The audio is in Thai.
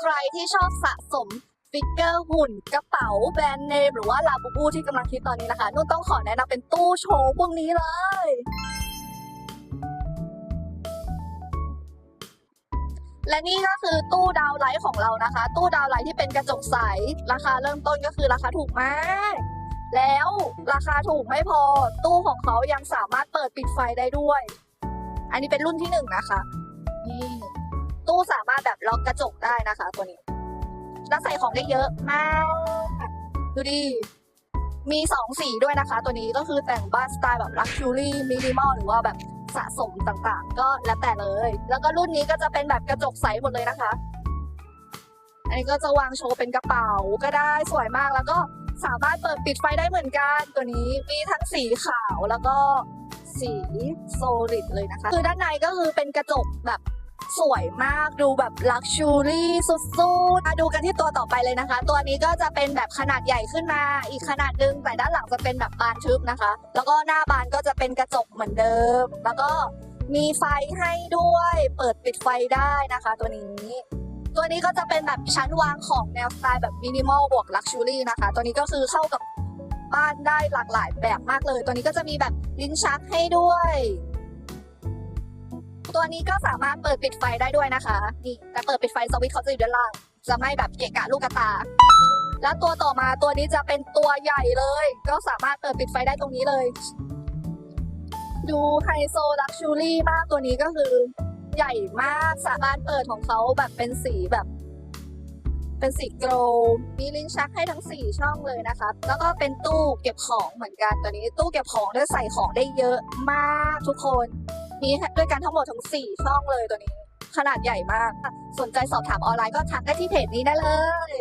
ใครที่ชอบสะสมฟิกเกอร์หุ่นกระเป๋าแบรนด์เนมหรือว่าลาบูบูที่กำลังคิดตอนนี้นะคะนุ่นต้องขอแนะนำเป็นตู้โชว์พวกนี้เลยและนี่ก็คือตู้ดาวไลท์ของเรานะคะ ตู้ดาวไลท์ที่เป็นกระจกใส ราคาเริ่มต้นก็คือราคาถูกมากแล้วราคาถูกไม่พอ ตู้ของเขายังสามารถเปิดปิดไฟได้ด้วย อันนี้เป็นรุ่นที่หนึ่งนะคะ นี่ ตู้สามารถแบบล็อกกระจกได้นะคะตัวนี้ แล้วใส่ของได้เยอะมาก ดูดิ มีสองสีด้วยนะคะ ตัวนี้ก็คือแต่งบ้านสไตล์แบบลักชูรี่มินิมอลหรือว่าแบบสะสมต่างๆ ก็แล้วแต่เลย แล้วก็รุ่นนี้ก็จะเป็นแบบกระจกใสหมดเลยนะคะ อันนี้ก็จะวางโชว์เป็นกระเป๋าก็ได้สวยมากแล้วก็สามารถเปิดปิดไฟได้เหมือนกันตัวนี้มีทั้งสีขาวแล้วก็สีโซลิดเลยนะคะ คือด้านในก็คือเป็นกระจกแบบ สวยมากดูแบบลักชูรี่สุดๆมาดูกันที่ตัวต่อไปเลยนะคะ ตัวนี้ก็จะเป็นแบบขนาดใหญ่ขึ้นมา อีกขนาดหนึงแต่ด้านหลังจะเป็นแบบบานทึบนะคะ แล้วก็หน้าบานก็จะเป็นกระจกเหมือนเดิม แล้วก็มีไฟให้ด้วย เปิดปิดไฟได้นะคะ ตัวนี้ตัวนี้ก็จะเป็นแบบชั้นวางของแนวสไตล์แบบมินิมอลบวกลักชูรี่นะคะ ตัวนี้ก็คือเข้ากับบ้านได้หลากหลายแบบมากเลย ตัวนี้ก็จะมีแบบลิ้นชักให้ด้วย ตัวนี้ก็สามารถเปิดปิดไฟได้ด้วยนะคะ นี่แต่เปิดปิดไฟสวิตช์เขาจะอยู่ด้านล่าง จะไม่แบบเกะกะลูกกระตา แล้วตัวต่อมาตัวนี้จะเป็นตัวใหญ่เลย ก็สามารถเปิดปิดไฟได้ตรงนี้เลย ดูไฮโซลักชูรี่มากตัวนี้ก็คือ ใหญ่มากสามารถเปิดของเขาแบบเป็นสีแบบ เป็นสีโกลมีลิ้นชักให้ทั้งสี่ช่องเลยนะคะแล้วก็เป็นตู้เก็บของเหมือนกันตัวนี้ ตู้เก็บของได้ใส่ของได้เยอะมากทุกคน มีด้วยกันทั้งหมดทั้งสี่ช่องเลยตัวนี้ ขนาดใหญ่มาก สนใจสอบถามออนไลน์ก็ทักได้ที่เพจนี้ได้เลย